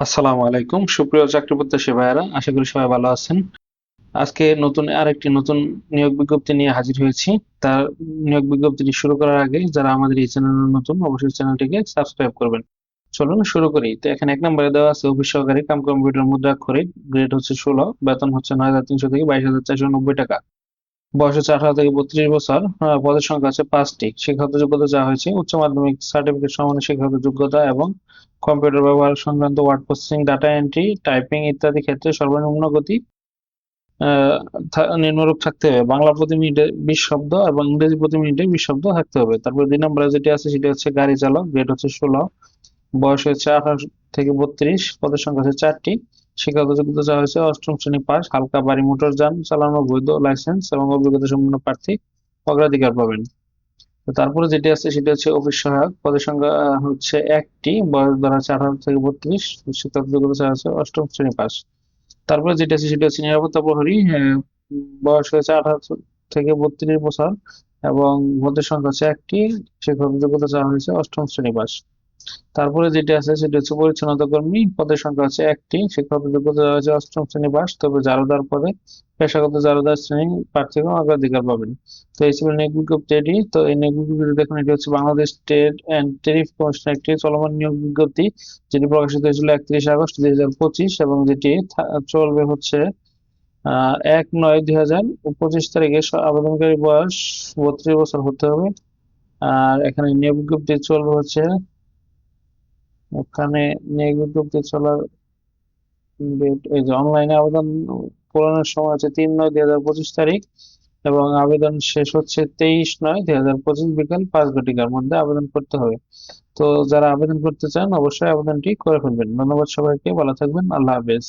আসসালামু আলাইকুম। সুপ্রিয় চাকরি প্রত্যাশী ভাইয়েরা, আশা করি সবাই ভালো আছেন। আজকে নতুন আরেকটি নতুন নিয়োগ বিজ্ঞপ্তি নিয়ে হাজির হয়েছি। তার নিয়োগ বিজ্ঞপ্তিটি শুরু করার আগে যারা আমাদের এই চ্যানেলে নতুন, অবশ্যই চ্যানেলটিকে সাবস্ক্রাইব করবেন। চলুন শুরু করি। তো এখানে এক নম্বরে দেওয়া আছে, অফিস সহকারী কাম কম্পিউটার মুদ্রাক্ষরিক, গ্রেড হচ্ছে ষোলো, বেতন হচ্ছে নয় হাজার তিনশো থেকে বাইশ হাজার চারশো নব্বই টাকা। বয়স হচ্ছে আঠারো থেকে বত্রিশ বছর পদের সংখ্যা আছে পাঁচটি। শিক্ষাগত যোগ্যতা যা হয়েছে, উচ্চ মাধ্যমিক সার্টিফিকেট সমান শিক্ষাগত যোগ্যতা এবং কম্পিউটার ব্যবহার সংক্রান্ত word processing data entry typing ইত্যাদি ক্ষেত্রে সর্বনিম্ন গতি নিম্নরূপ থাকতে হবে। বাংলা প্রতি মিনিটে বিশ শব্দ এবং ইংরেজি প্রতি মিনিটে বিশ শব্দ থাকতে হবে। তারপর দুই নম্বরে যেটি আছে, সেটি হচ্ছে গাড়ি চালক গ্রেড হচ্ছে ষোলো, বয়স হচ্ছে আঠারো থেকে বত্রিশ, পদের সংখ্যা হচ্ছে চারটি। শিক্ষাগত যোগ্যতা চাওয়া হয়েছে অষ্টম শ্রেণি পাস হালকা বাড়ি মোটর যান চালানো বৈধ লাইসেন্স এবং অভিজ্ঞতা সম্পন্ন প্রার্থী অগ্রাধিকার পাবেন। তারপরে যেটি আছে সেটা হচ্ছে অফিস সহায়ক। পদের সংখ্যা হচ্ছে একটি বয়স ধরা হচ্ছে আঠারো থেকে বত্রিশ শিক্ষাগত যোগ্যতা চাওয়া হচ্ছে অষ্টম শ্রেণি পাস তারপরে যেটা আছে সেটা হচ্ছে নিরাপত্তা প্রহরী আহ, বয়স হয়েছে আঠারো থেকে বত্রিশ বছর এবং পদের সংখ্যা হচ্ছে একটি শিক্ষাগত যোগ্যতা চাওয়া হয়েছে অষ্টম শ্রেণি পাস তারপরে যেটা আছে, সেটা হচ্ছে পরিচ্ছন্নতা কর্মী পদের সংখ্যা হচ্ছে একটি। শিক্ষাগত যোগ্যতা হয়েছে অষ্টম শ্রেণি পাস তবে জারোদার পদে পেশাগত জারোদার শ্রেণি প্রার্থীগণ অগ্রাধিকার পাবেন। তো এই ছিল নিয়োগ বিজ্ঞপ্তি এটি তো এই নিয়োগ বিজ্ঞপ্তি দেখুন এটি হচ্ছে Bangladesh trade and tariff commission একটি চলমান নিয়োগ বিজ্ঞপ্তি, যেটি প্রকাশিত হয়েছিল একত্রিশ আগস্ট দুই হাজার পঁচিশ এবং যেটি চলবে হচ্ছে এক নয় দুই হাজার পঁচিশ তারিখে। আবেদনকারী বয়স বত্রিশ বছর হতে হবে। আর এখানে নিয়োগ বিজ্ঞপ্তি চলবে হচ্ছে ওখানে নিয়োগ চলার এই যে অনলাইনে আবেদন পূরণের সময় হচ্ছে তিন নয় দুই হাজার পঁচিশ তারিখ এবং আবেদন শেষ হচ্ছে তেইশ নয় দুই হাজার পঁচিশ বিকেল পাঁচ ঘটিকার মধ্যে আবেদন করতে হবে। তো যারা আবেদন করতে চান, অবশ্যই আবেদনটি করে ফেলবেন। ধন্যবাদ সবাইকে, ভালো থাকবেন, আল্লাহ হাফেজ।